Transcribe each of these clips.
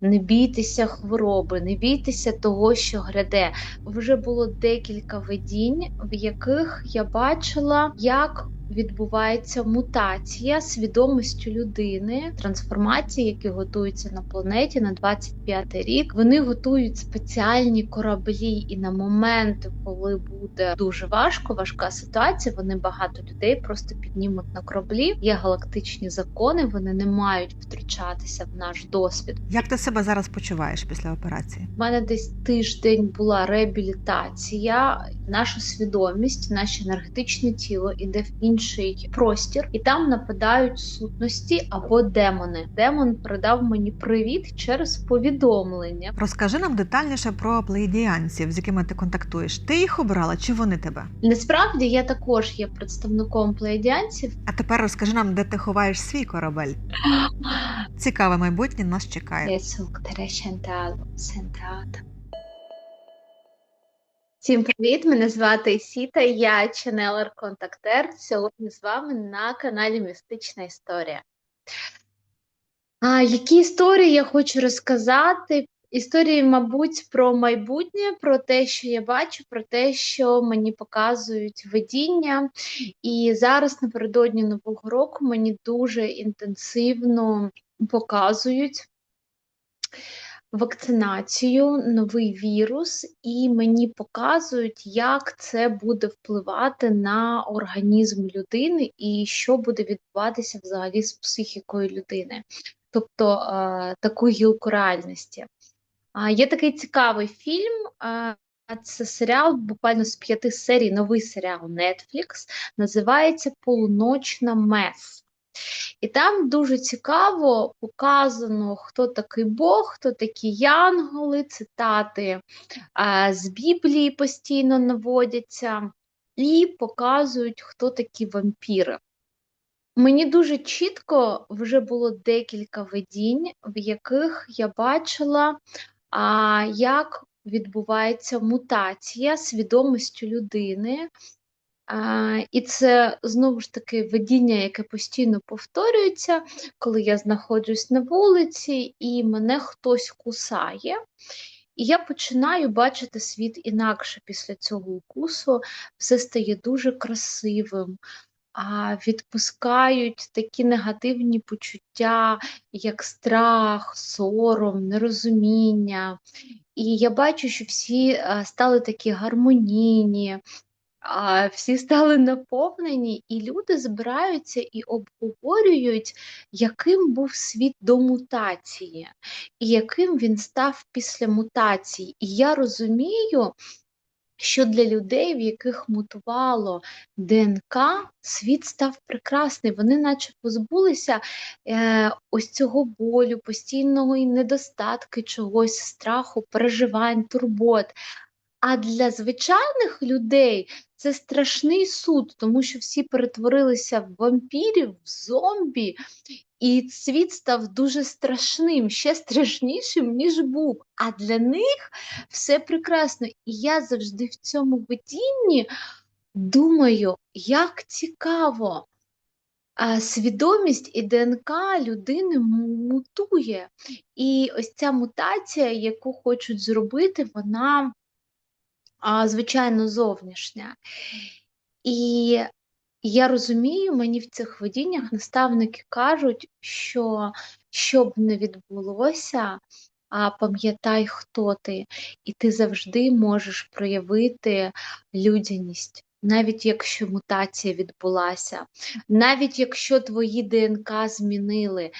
Не бійтеся хвороби, не бійтеся того, що гряде. Вже було декілька видінь, в яких я бачила, як відбувається мутація свідомістю людини, трансформації, які готуються на планеті на 25-й рік. Вони готують спеціальні кораблі, і на момент, коли буде дуже важко, важка ситуація, вони багато людей просто піднімуть на кораблі. Є галактичні закони, вони не мають втручатися в наш досвід. Як ти себе зараз почуваєш після операції? У мене десь тиждень була реабілітація. Наша свідомість, наше енергетичне тіло іде в інший простір, і там нападають сутності або демони. Демон передав мені привіт через повідомлення. Розкажи нам детальніше про плеєдіанців, з якими ти контактуєш. Ти їх обрала чи вони тебе? Насправді я також є представником плеядянців. А тепер розкажи нам, де ти ховаєш свій корабель. Цікаве майбутнє нас чекає. Всім привіт! Мене звати Ісіта, я ченелер-контактер. Сьогодні з вами на каналі Містична Історія. А, які історії я хочу розказати? Історії, мабуть, про майбутнє, про те, що я бачу, про те, що мені показують видіння. І зараз напередодні Нового року мені дуже інтенсивно показують вакцинацію, новий вірус, і мені показують, як це буде впливати на організм людини і що буде відбуватися взагалі з психікою людини, тобто е, таку гілку реальності. Є такий цікавий фільм. е, Це серіал буквально з п'яти серій, новий серіал Netflix, називається Полуночна мес. І там дуже цікаво показано, хто такий Бог, хто такі янголи, цитати з Біблії постійно наводяться, і показують, хто такі вампіри. Мені дуже чітко вже було декілька видінь, в яких я бачила, як відбувається мутація свідомістю людини. І це знову ж таки видіння, яке постійно повторюється, коли я знаходжусь на вулиці і мене хтось кусає. І я починаю бачити світ інакше після цього укусу. Все стає дуже красивим, а відпускають такі негативні почуття, як страх, сором, нерозуміння. І я бачу, що всі стали такі гармонійні, а, всі стали наповнені, і люди збираються і обговорюють, яким був світ до мутації, і яким він став після мутації. І я розумію, що для людей, в яких мутувало ДНК, світ став прекрасний. Вони наче позбулися е, ось цього болю, постійного і недостатки чогось, страху, переживань, турбот. А для звичайних людей це страшний суд, тому що всі перетворилися в вампірів, в зомбі, і світ став дуже страшним, ще страшнішим, ніж був. А для них все прекрасно. І я завжди в цьому видінні думаю, як цікаво. А свідомість і ДНК людини мутує. І ось ця мутація, яку хочуть зробити, вона а, звичайно, зовнішня. І я розумію, мені в цих видіннях наставники кажуть, що що б не відбулося, а пам'ятай, хто ти, і ти завжди можеш проявити людяність. Навіть якщо мутація відбулася, навіть якщо твої ДНК змінили,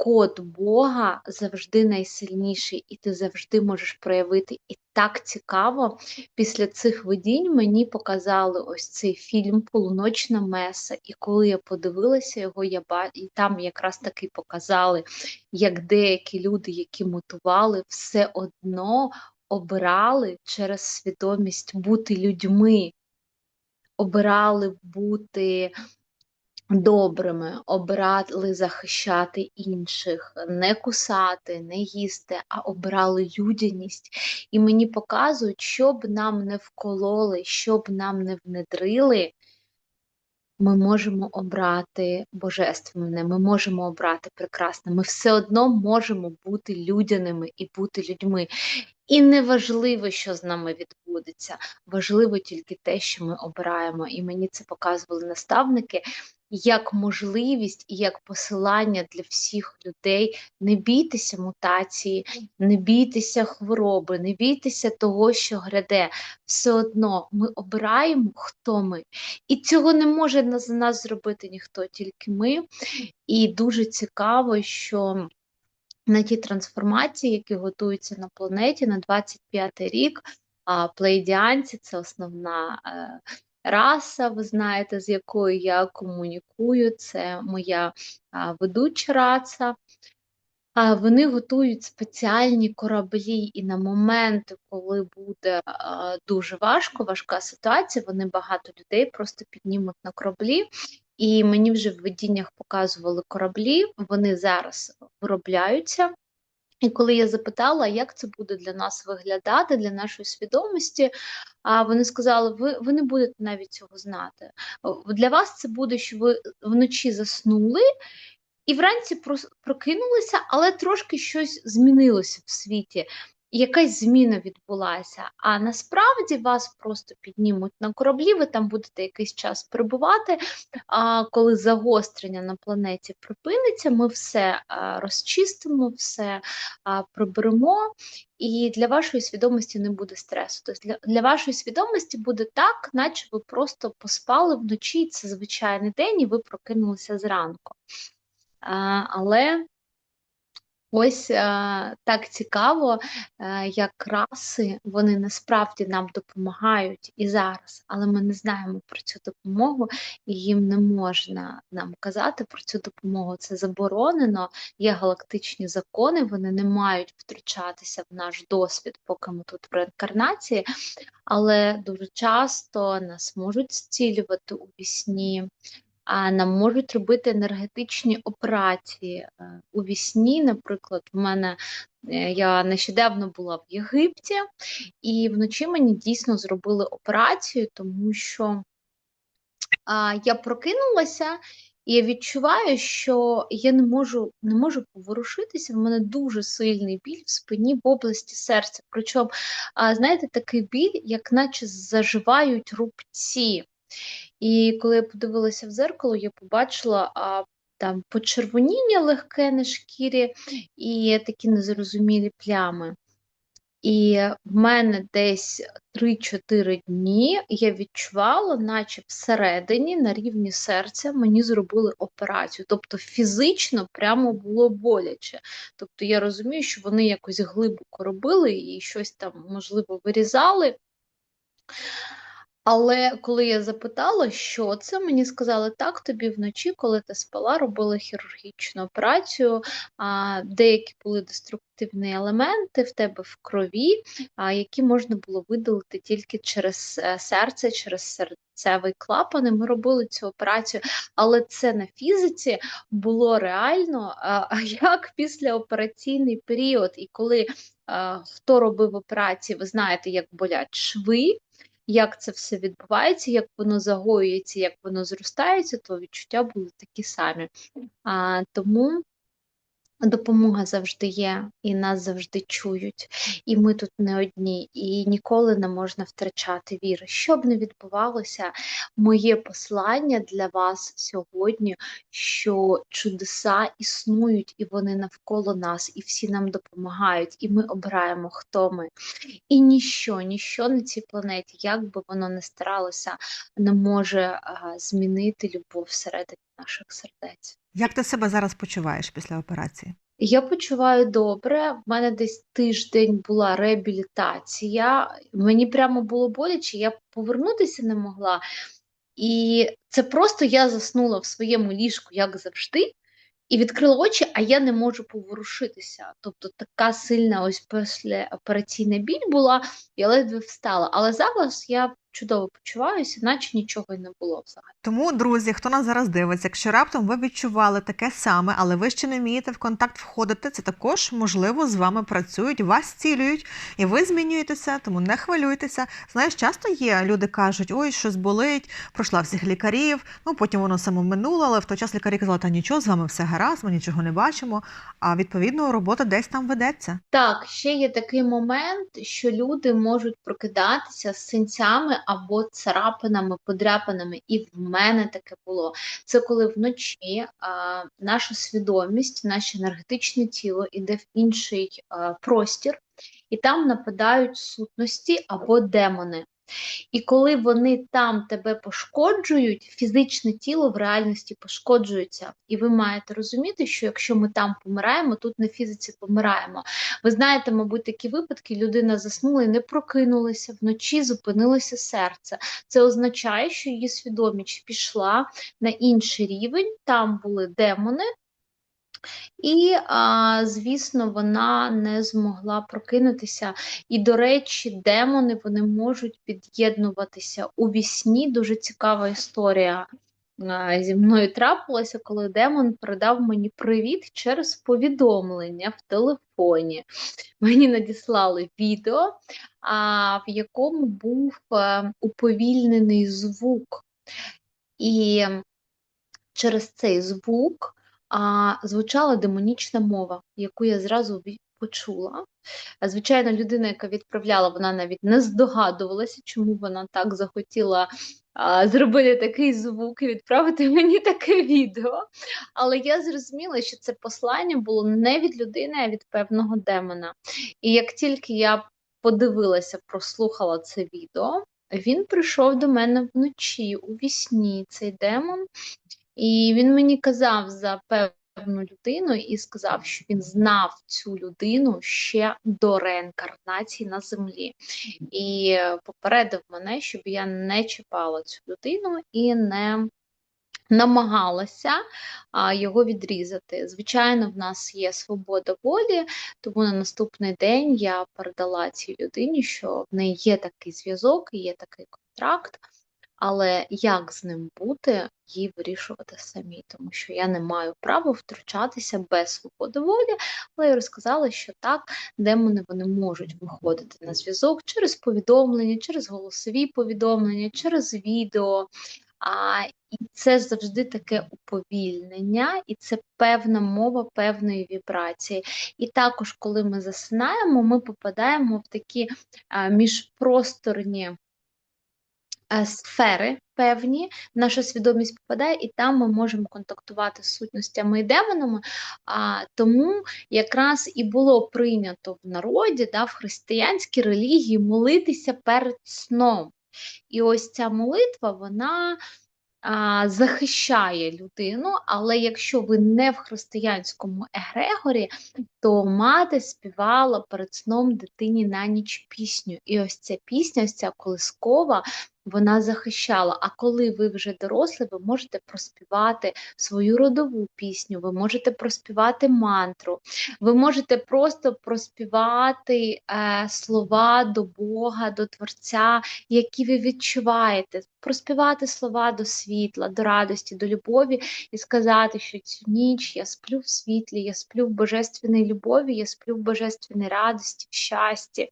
код Бога завжди найсильніший, і ти завжди можеш проявити. І так цікаво, після цих видінь мені показали ось цей фільм Полуночна Меса. І коли я подивилася його, я ба... і там якраз таки показали, як деякі люди, які мутували, все одно обирали через свідомість бути людьми, обирали бути добрими, обрали захищати інших, не кусати, не їсти, а обрали людяність. І мені показують, щоб нам не вкололи, щоб нам не внедрили, ми можемо обрати божественне, ми можемо обрати прекрасне. Ми все одно можемо бути людяними і бути людьми. І не важливо, що з нами відбудеться, важливо тільки те, що ми обираємо. І мені це показували наставники як можливість і як посилання для всіх людей. Не бійтеся мутації, не бійтеся хвороби, не бійтеся того, що гряде. Все одно ми обираємо, хто ми. І цього не може за нас зробити ніхто, тільки ми. І дуже цікаво, що на ті трансформації, які готуються на планеті на 25 й рік. А плейдіанці це основна е, раса, ви знаєте, з якою я комунікую. Це моя ведуча раса. А, Вони готують спеціальні кораблі, і на моменти, коли буде дуже важко, важка ситуація, вони багато людей просто піднімуть на кораблі. І мені вже в видіннях показували кораблі, вони зараз виробляються. І коли я запитала, як це буде для нас виглядати, для нашої свідомості, а вони сказали: ви ви не будете навіть цього знати. Для вас це буде, що ви вночі заснули і вранці прокинулися, але трошки щось змінилося в світі якась зміна відбулася, а насправді вас просто піднімуть на кораблі, ви там будете якийсь час перебувати. А коли загострення на планеті припиниться, ми все розчистимо, все приберемо, і для вашої свідомості не буде стресу. Тобто для, для вашої свідомості буде так, наче ви просто поспали вночі, це звичайний день, і ви прокинулися зранку. А, Але Ось е, так цікаво, е, як раси вони насправді нам допомагають і зараз, але ми не знаємо про цю допомогу, і їм не можна нам казати про цю допомогу. Це заборонено. Є галактичні закони, вони не мають втручатися в наш досвід, поки ми тут в реінкарнації, але дуже часто нас можуть зцілювати у вісні нам можуть робити енергетичні операції е, у вісні. Наприклад, в мене е, я нещодавно була в Єгипті, і вночі мені дійсно зробили операцію, тому що я прокинулася. І я відчуваю, що я не можу не можу поворушитися. В мене дуже сильний біль в спині в області серця. Причому, знаєте, такий біль, як наче заживають рубці. І коли я подивилася в зеркало, я побачила а, там почервоніння легке на шкірі і такі незрозумілі плями. І в мене десь 3-4 дні я відчувала, наче всередині, на рівні серця, мені зробили операцію. Тобто фізично прямо було боляче. Тобто я розумію, що вони якось глибоко робили і щось там, можливо, вирізали. Але коли я запитала, що це, мені сказали, так, тобі вночі, коли ти спала, робили хірургічну операцію, а, деякі були деструктивні елементи в тебе в крові, а, які можна було видалити тільки через е, серце, через серцевий клапан. І Ми робили цю операцію, але це на фізиці було реально як післяопераційний період. І коли хто робив операції, ви знаєте, як болять шви як це все відбувається, як воно загоюється, як воно зростається, то відчуття були такі самі. А, Тому Допомога завжди є, і нас завжди чують, і ми тут не одні, і ніколи не можна втрачати віри. Що б не відбувалося, моє послання для вас сьогодні, що чудеса існують, і вони навколо нас, і всі нам допомагають, і ми обираємо, хто ми. І ніщо, ніщо на цій планеті, як би воно не старалося, не може змінити любов всередині наших сердець. Як ти себе зараз почуваєш після операції? Я почуваю добре. В мене десь тиждень була реабілітація. Мені прямо було боляче, я повернутися не могла. І це просто я заснула в своєму ліжку, як завжди, і відкрила очі, а я не можу поворушитися. Тобто така сильна ось післяопераційна біль була, я ледве встала. Але зараз я чудово почуваюся, наче нічого й не було взагалі. Тому, друзі, хто нас зараз дивиться, якщо раптом ви відчували таке саме, але ви ще не вмієте в контакт входити, це також можливо з вами працюють, вас цілюють, і ви змінюєтеся, тому не хвилюйтеся. Знаєш, часто є люди кажуть, ой, щось болить, пройшла всіх лікарів. Ну потім воно само минуло, але в той час лікарі казали, та нічого, з вами все гаразд, ми нічого не бачимо. А відповідно робота десь там ведеться. Так, ще є такий момент, що люди можуть прокидатися з синцями або царапинами, подряпинами, і в мене таке було. Це коли вночі а, наша свідомість, наше енергетичне тіло іде в інший а, простір, і там нападають сутності або демони. І коли вони там тебе пошкоджують, фізичне тіло в реальності пошкоджується. І ви маєте розуміти, що якщо ми там помираємо, тут на фізиці помираємо. Ви знаєте, мабуть, такі випадки: людина заснула і не прокинулася, вночі зупинилося серце. Це означає, що її свідомість пішла на інший рівень, там були демони. І, звісно, вона не змогла прокинутися. І, до речі, демони вони можуть під'єднуватися у вісні. Дуже цікава історія зі мною трапилася, коли демон передав мені привіт через повідомлення в телефоні. Мені надіслали відео, в якому був е, уповільнений звук. І через цей звук а, звучала демонічна мова, яку я зразу почула. Звичайно, людина, яка відправляла, вона навіть не здогадувалася, чому вона так захотіла а, зробити такий звук і відправити мені таке відео. Але я зрозуміла, що це послання було не від людини, а від певного демона. І як тільки я подивилася, прослухала це відео, він прийшов до мене вночі у вісні, цей демон. І він мені казав за певну людину і сказав, що він знав цю людину ще до реінкарнації на землі. І попередив мене, щоб я не чіпала цю людину і не намагалася а, його відрізати. Звичайно, в нас є свобода волі, тому на наступний день я передала цій людині, що в неї є такий зв'язок, є такий контракт. Але як з ним бути, їй вирішувати самі, тому що я не маю права втручатися без свободи волі. Але я розказала, що так, демони вони можуть виходити на зв'язок через повідомлення, через голосові повідомлення, через відео. А, І це завжди таке уповільнення, і це певна мова певної вібрації. І також, коли ми засинаємо, ми попадаємо в такі а, міжпросторні сфери певні, наша свідомість попадає, і там ми можемо контактувати з сутностями і демонами. А, тому якраз і було прийнято в народі, да, в християнській релігії молитися перед сном. І ось ця молитва, вона захищає людину, але якщо ви не в християнському егрегорі, то мати співала перед сном дитині на ніч пісню. І ось ця пісня, ось ця колискова, вона захищала. А коли ви вже дорослі, ви можете проспівати свою родову пісню, ви можете проспівати мантру, ви можете просто проспівати е, слова до Бога, до Творця, які ви відчуваєте, проспівати слова до світла, до радості, до любові і сказати, що цю ніч я сплю в світлі, я сплю в божественній любові, я сплю в божественній радості, в щасті,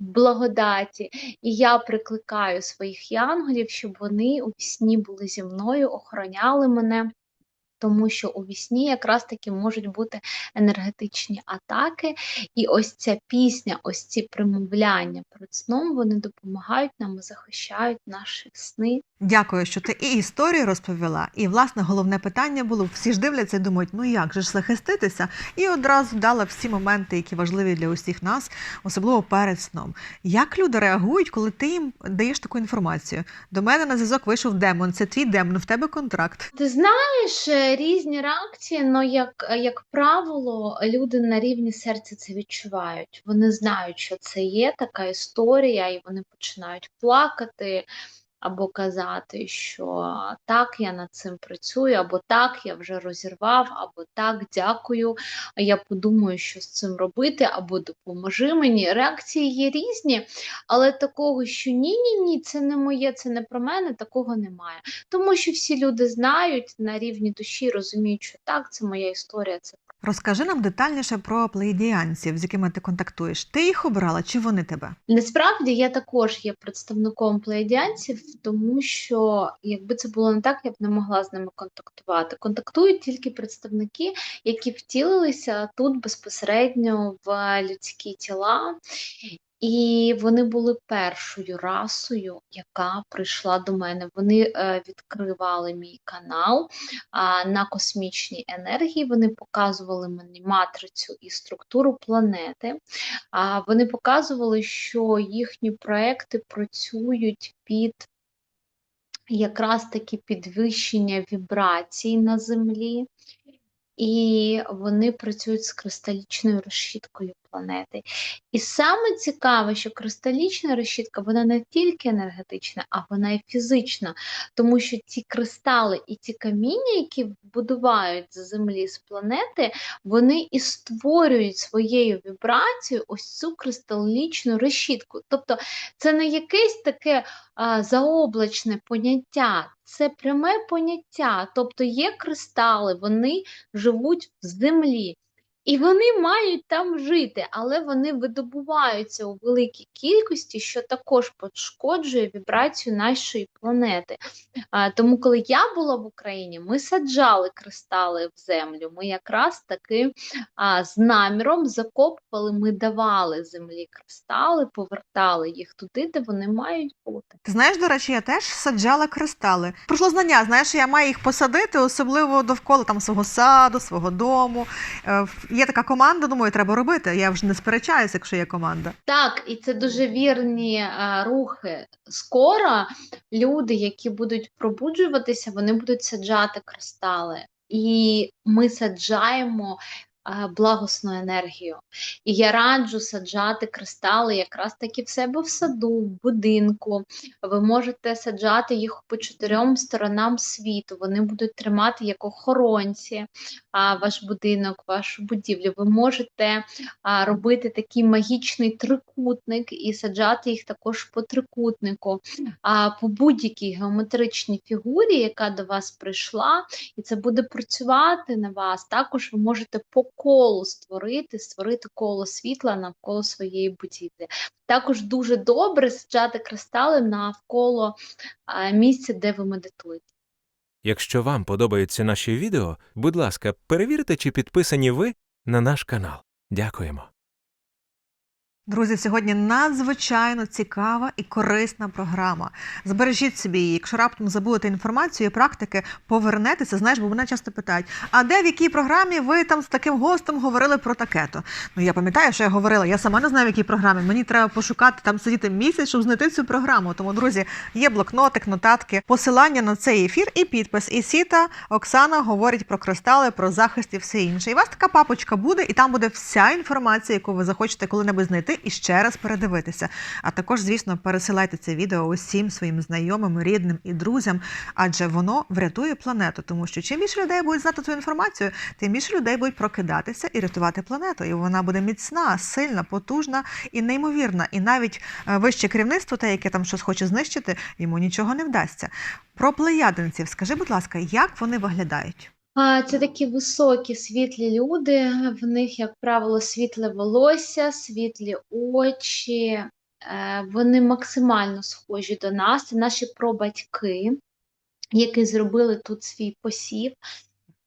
в благодаті. І я прикликаю своїх янголів, щоб вони у сні були зі мною, охороняли мене. Тому що у вісні якраз таки можуть бути енергетичні атаки, і ось ця пісня, ось ці примовляння перед сном, вони допомагають нам і захищають наші сни. Дякую, що ти і історію розповіла. І власне головне питання було: всі ж дивляться і думають, ну як же ж захиститися? І одразу дала всі моменти, які важливі для усіх нас, особливо перед сном. Як люди реагують, коли ти їм даєш таку інформацію? До мене на зв'язок вийшов демон. Це твій демон, в тебе контракт. Ти знаєш різні реакції, але як, як правило, люди на рівні серця це відчувають. Вони знають, що це є така історія, і вони починають плакати. Або казати, що так, я над цим працюю, або так, я вже розірвав, або так, дякую. Я подумаю, що з цим робити, або допоможи мені. Реакції є різні, але такого, що ні-ні ні, це не моє, це не про мене, такого немає. Тому що всі люди знають на рівні душі, розуміють, що так, це моя історія, це Розкажи нам детальніше про плеєдіанців, з якими ти контактуєш. Ти їх обрала чи вони тебе? Насправді я також є представником плеєдіанців, тому що якби це було не так, я б не могла з ними контактувати. Контактують тільки представники, які втілилися тут безпосередньо в людські тіла, і вони були першою расою, яка прийшла до мене. Вони е, відкривали мій канал на космічній енергії. Вони показували мені матрицю і структуру планети. Вони показували, що їхні проекти працюють під якраз таки підвищення вібрацій на землі. І вони працюють з кристалічною розшіткою планети. І саме цікаве, що кристалічна решітка вона не тільки енергетична, а вона і фізична, тому що ці кристали і ці каміння, які будувають з землі з планети, вони і створюють своєю вібрацією ось цю кристалічну решітку. Тобто це не якесь таке а, заоблачне поняття. Це пряме поняття, тобто є кристали, вони живуть в землі. І вони мають там жити, але вони видобуваються у великій кількості, що також пошкоджує вібрацію нашої планети. А, Тому, коли я була в Україні, ми саджали кристали в землю. Ми якраз таки а, з наміром закопували, ми давали землі кристали, повертали їх туди, де вони мають бути. Ти знаєш, до речі, я теж саджала кристали. Пройшло знання, знаєш, я маю їх посадити, особливо довкола там свого саду, свого дому. Е, Є така команда, думаю, треба робити. Я вже не сперечаюся, якщо є команда. Так, і це дуже вірні а, рухи. Скоро люди, які будуть пробуджуватися, вони будуть саджати кристали. І ми саджаємо благосну енергію. І я раджу саджати кристали якраз таки в себе в саду, в будинку. Ви можете саджати їх по чотирьом сторонам світу. Вони будуть тримати як охоронці ваш будинок, вашу будівлю. Ви можете робити такий магічний трикутник і саджати їх також по трикутнику, а по будь-якій геометричній фігурі, яка до вас прийшла, і це буде працювати на вас. Також ви можете по колу створити, створити коло світла навколо своєї будівлі. Також дуже добре саджати кристали навколо місця, де ви медитуєте. Якщо вам подобаються наші відео, будь ласка, перевірте, чи підписані ви на наш канал. Дякуємо. Друзі, сьогодні надзвичайно цікава і корисна програма. Збережіть собі її. Якщо раптом забудете інформацію і практики, повернетеся. Знаєш, бо мене часто питають: а де в якій програмі ви там з таким гостем говорили про таке-то? Ну я пам'ятаю, що я говорила. Я сама не знаю, в якій програмі. Мені треба пошукати там сидіти місяць, щоб знайти цю програму. Тому, друзі, є блокнотик, нотатки, посилання на цей ефір і підпис. І Сіта Оксана говорить про кристали, про захист і все інше. І у вас така папочка буде, і там буде вся інформація, яку ви захочете коли-небудь знайти і ще раз передивитися. А також, звісно, пересилайте це відео усім своїм знайомим, рідним і друзям, адже воно врятує планету. Тому що чим більше людей будуть знати цю інформацію, тим більше людей будуть прокидатися і рятувати планету. І вона буде міцна, сильна, потужна і неймовірна. І навіть е, вище керівництво, те, яке там щось хоче знищити, йому нічого не вдасться. Про плеядинців, скажи, будь ласка, як вони виглядають? Це такі високі світлі люди, в них, як правило, світле волосся, світлі очі, е, вони максимально схожі до нас. Це наші пробатьки, які зробили тут свій посів.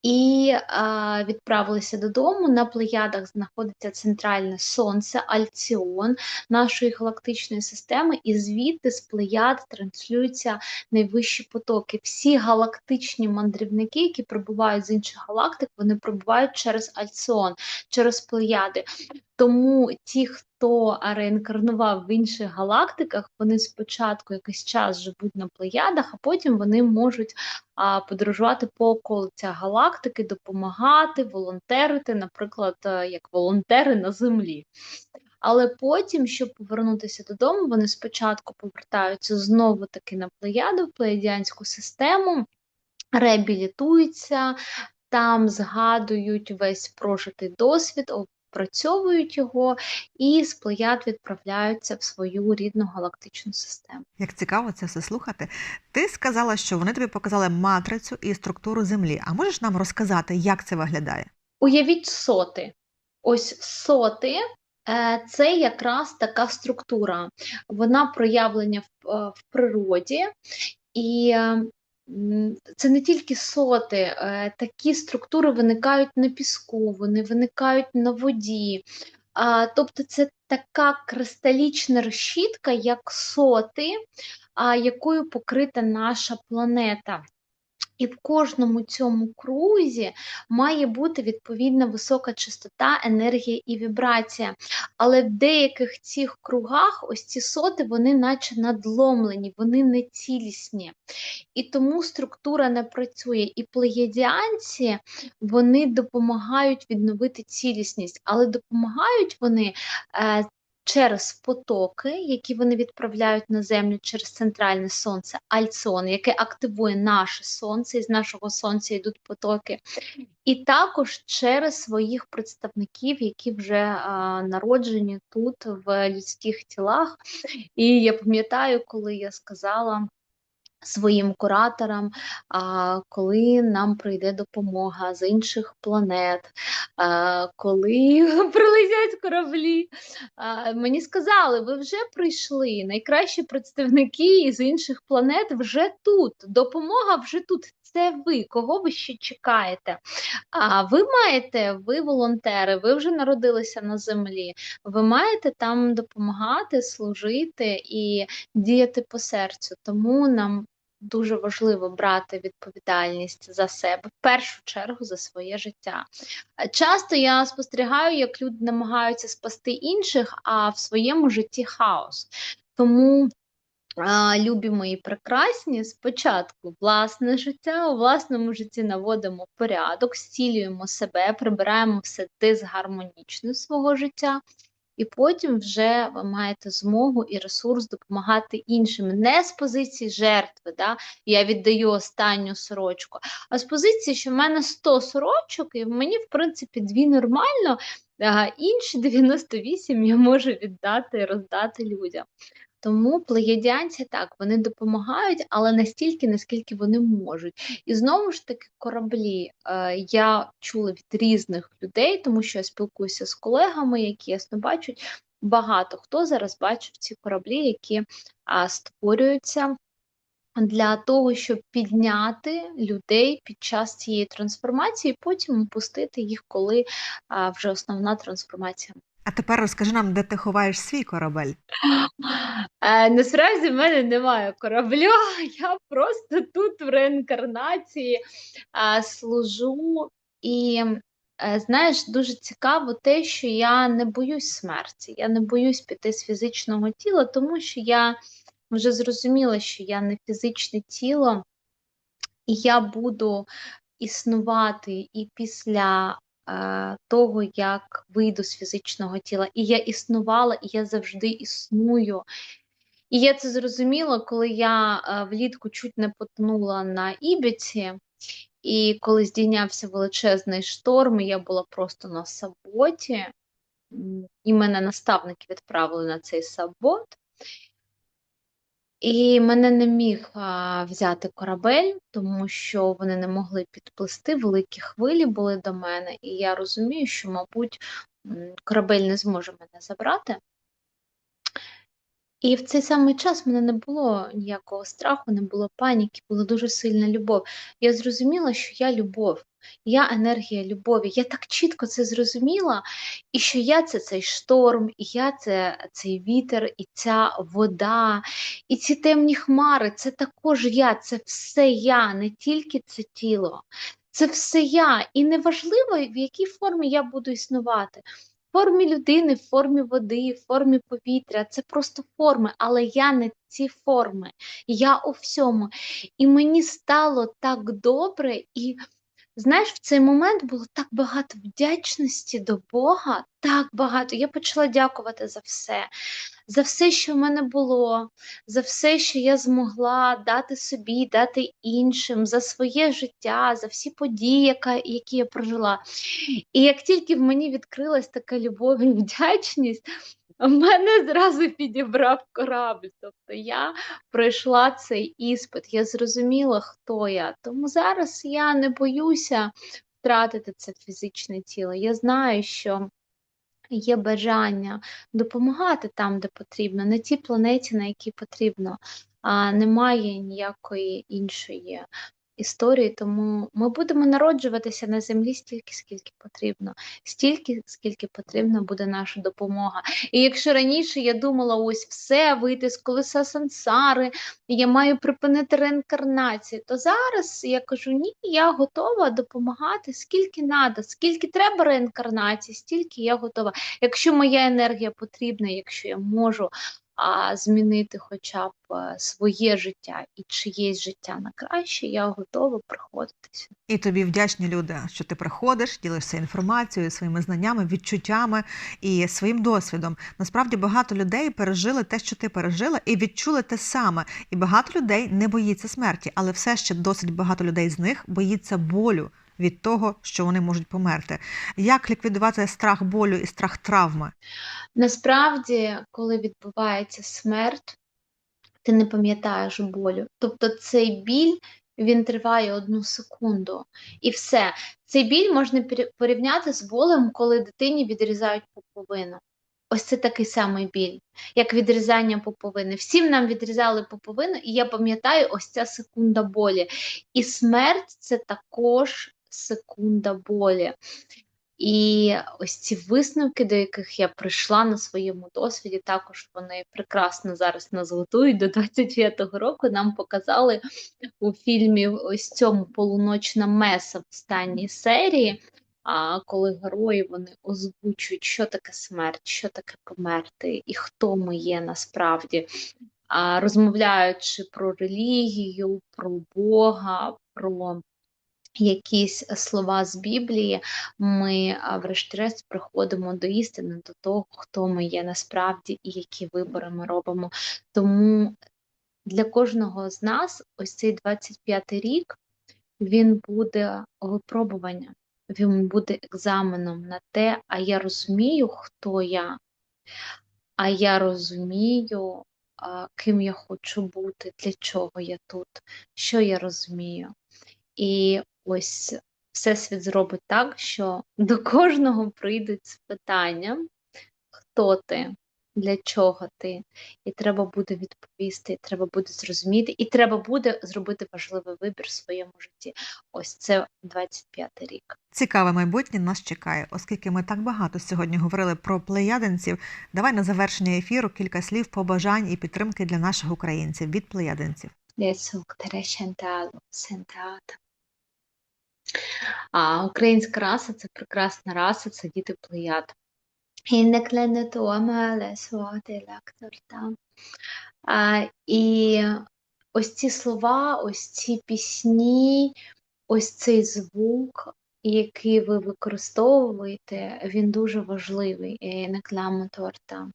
І а, відправилися додому. На плеядах знаходиться центральне сонце, Альціон нашої галактичної системи, і звідти з плеяд транслюються найвищі потоки. Всі галактичні мандрівники, які прибувають з інших галактик, вони прибувають через Альціон, через плеяди. Тому ті, хто реінкарнував в інших галактиках, вони спочатку якийсь час живуть на плеядах, а потім вони можуть а, подорожувати по околицях галактики, допомагати, волонтерити, наприклад, е, як волонтери на землі. Але потім, щоб повернутися додому, вони спочатку повертаються знову таки на плеяду, в плеядіанську систему, реабілітуються, там згадують весь прожитий досвід, опрацьовують його і з плеяд відправляються в свою рідну галактичну систему. Як цікаво це все слухати. Ти сказала, що вони тобі показали матрицю і структуру Землі. А можеш нам розказати, як це виглядає? Уявіть соти. Ось соти е, це якраз така структура. Вона проявлення в, е, в природі, і е, це не тільки соти, е, такі структури виникають на піску, вони виникають на воді. Тобто це така кристалічна решітка, як соти, якою покрита наша планета. І в кожному цьому крузі має бути відповідна висока частота, енергія і вібрація. Але в деяких цих кругах ось ці соти, вони наче надломлені, вони не цілісні. І тому структура не працює. І плеєдіанці вони допомагають відновити цілісність, але допомагають вони е, через потоки, які вони відправляють на землю через центральне сонце, альцион, яке активує наше сонце, і з нашого сонця йдуть потоки, і також через своїх представників, які вже а, народжені тут в людських тілах. І я пам'ятаю, коли я сказала своїм кураторам, коли нам прийде допомога з інших планет, коли прилетять кораблі. Мені сказали, ви вже прийшли. Найкращі представники з інших планет вже тут. Допомога вже тут. Це ви, кого ви ще чекаєте? А ви маєте, ви волонтери, ви вже народилися на землі. Ви маєте там допомагати, служити і діяти по серцю. Тому нам дуже важливо брати відповідальність за себе, в першу чергу за своє життя. Часто я спостерігаю, як люди намагаються спасти інших, а в своєму житті хаос. Тому. Любі мої прекрасні, спочатку власне життя, у власному житті наводимо порядок, зцілюємо себе, прибираємо все дисгармонічне свого життя, і потім вже ви маєте змогу і ресурс допомагати іншим. Не з позиції жертви, да? я віддаю останню сорочку, а з позиції, що в мене 100 сорочок, і мені, в принципі, дві нормально, а інші 98 я можу віддати і роздати людям. Тому плеєдіанці так, вони допомагають, але настільки, наскільки вони можуть. І знову ж таки, кораблі е, я чула від різних людей, тому що я спілкуюся з колегами, які ясно бачать. Багато хто зараз бачив ці кораблі, які а, створюються для того, щоб підняти людей під час цієї трансформації, потім опустити їх, коли а, вже основна трансформація А тепер розкажи нам, де ти ховаєш свій корабель. Насправді в мене немає кораблю, я просто тут в реінкарнації служу. І е, знаєш, дуже цікаво те, що я не боюсь смерті, я не боюсь піти з фізичного тіла, тому що я вже зрозуміла, що я не фізичне тіло, і я буду існувати і після того, як вийду з фізичного тіла. І я існувала, і я завжди існую. І я це зрозуміла, коли я е, влітку чуть не потонула на Ібіці, і коли здійнявся величезний шторм, і я була просто на саботі, і мене наставники відправили на цей сабот. І мене не міг взяти корабель, тому що вони не могли підплисти, великі хвилі були до мене, і я розумію, що, мабуть, корабель не зможе мене забрати. І в цей самий час в мене не було ніякого страху, не було паніки, була дуже сильна любов. Я зрозуміла, що я любов, я енергія любові. Я так чітко це зрозуміла, і що я це цей шторм, і я це цей вітер, і ця вода, і ці темні хмари це також я, це все я, не тільки це тіло. Це все я. І неважливо, в якій формі я буду існувати В формі людини, в формі води, в формі повітря. Це просто форми, але я не ці форми. Я у всьому. І мені стало так добре, і Знаєш, в цей момент було так багато вдячності до Бога, так багато. Я почала дякувати за все, за все, що в мене було, за все, що я змогла дати собі, дати іншим, за своє життя, за всі події, які я прожила. І як тільки в мені відкрилась така любов і вдячність, мене зразу підібрав корабль. Тобто я пройшла цей іспит, я зрозуміла, хто я. Тому зараз я не боюся втратити це фізичне тіло. Я знаю, що є бажання допомагати там, де потрібно, на тій планеті, на якій потрібно. А немає ніякої іншої історії, тому ми будемо народжуватися на землі стільки, скільки потрібно, стільки, скільки потрібна буде наша допомога. І якщо раніше я думала, ось все, вийти з колеса сансари, я маю припинити реінкарнацію, то зараз я кажу, ні, я готова допомагати скільки треба, скільки треба реінкарнації, стільки я готова. Якщо моя енергія потрібна, якщо я можу а, змінити хоча б е, своє життя і чиєсь життя на краще, я готова приходитися. І тобі вдячні люди, що ти приходиш, ділишся інформацією, своїми знаннями, відчуттями і своїм досвідом. Насправді багато людей пережили те, що ти пережила, і відчули те саме. І багато людей не боїться смерті, але все ще досить багато людей з них боїться болю від того, що вони можуть померти. Як ліквідувати страх болю і страх травми? Насправді, коли відбувається смерть, ти не пам'ятаєш болю. Тобто цей біль він триває одну секунду. І все. Цей біль можна порівняти з болем, коли дитині відрізають пуповину. Ось це такий самий біль, як відрізання пуповини. Всім нам відрізали пуповину, і я пам'ятаю ось ця секунда болі. І смерть це також секунда болі. І ось ці висновки, до яких я прийшла на своєму досвіді, також вони прекрасно зараз нас готують до 25-го року. Нам показали у фільмі ось цьому полуночна меса в останній серії. А коли герої вони озвучують, що таке смерть, що таке померти, і хто ми є насправді, а, розмовляючи про релігію, про Бога, про якісь слова з Біблії, ми врешті-решт приходимо до істини, до того, хто ми є насправді і які вибори ми робимо. Тому для кожного з нас ось цей 25-й рік він буде випробуванням, він буде екзаменом на те, а я розумію, хто я, а я розумію, ким я хочу бути, для чого я тут, що я розумію. І ось Всесвіт зробить так, що до кожного прийдуть з питанням, хто ти, для чого ти, і треба буде відповісти, і треба буде зрозуміти, і треба буде зробити важливий вибір в своєму житті. Ось це 25-й рік. Цікаве майбутнє нас чекає, оскільки ми так багато сьогодні говорили про плеядинців. Давай на завершення ефіру кілька слів побажань і підтримки для наших українців від плеядинців. А українська раса це прекрасна раса, це діти плеяд. І ось ці слова, ось ці пісні, ось цей звук, який ви використовуєте, він дуже важливий. Не торта.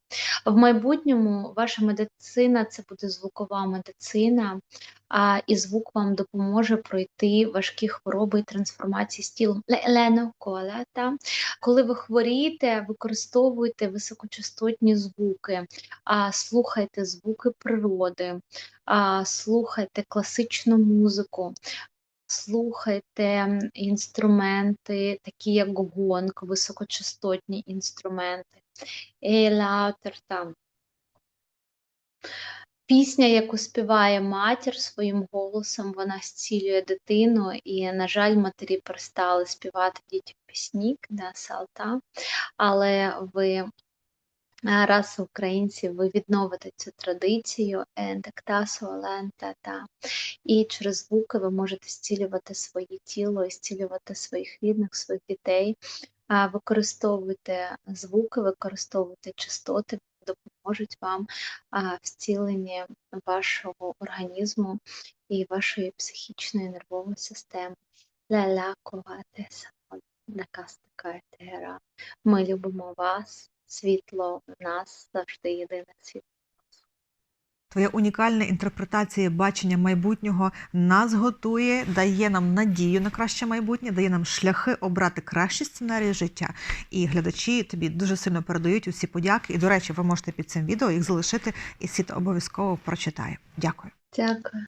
В майбутньому ваша медицина це буде звукова медицина, а, і звук вам допоможе пройти важкі хвороби і трансформації з тілом. Лено колета. Коли ви хворієте, використовуйте високочастотні звуки, а, слухайте звуки природи, а, слухайте класичну музику. Слухайте інструменти, такі як гонг, високочастотні інструменти. Елаутер там. Пісня, яку співає матір своїм голосом, вона зцілює дитину, і, на жаль, матері перестали співати дітям пісні, да, салта, але ви, е, раз українці, ви відновите цю традицію, ентектасу, олента, та, і через звуки ви можете зцілювати своє тіло, зцілювати своїх рідних, своїх дітей. Використовуйте звуки, використовуйте частоти, допоможуть вам в зціленні вашого організму і вашої психічної нервової системи. лелякувати сон, накастикайте гера. Ми любимо вас, світло в нас завжди єдине світло. Твоя унікальна інтерпретація бачення майбутнього нас готує, дає нам надію на краще майбутнє, дає нам шляхи обрати кращі сценарії життя. І глядачі тобі дуже сильно передають усі подяки. І, до речі, ви можете під цим відео їх залишити, і світ обов'язково прочитає. Дякую. Дякую.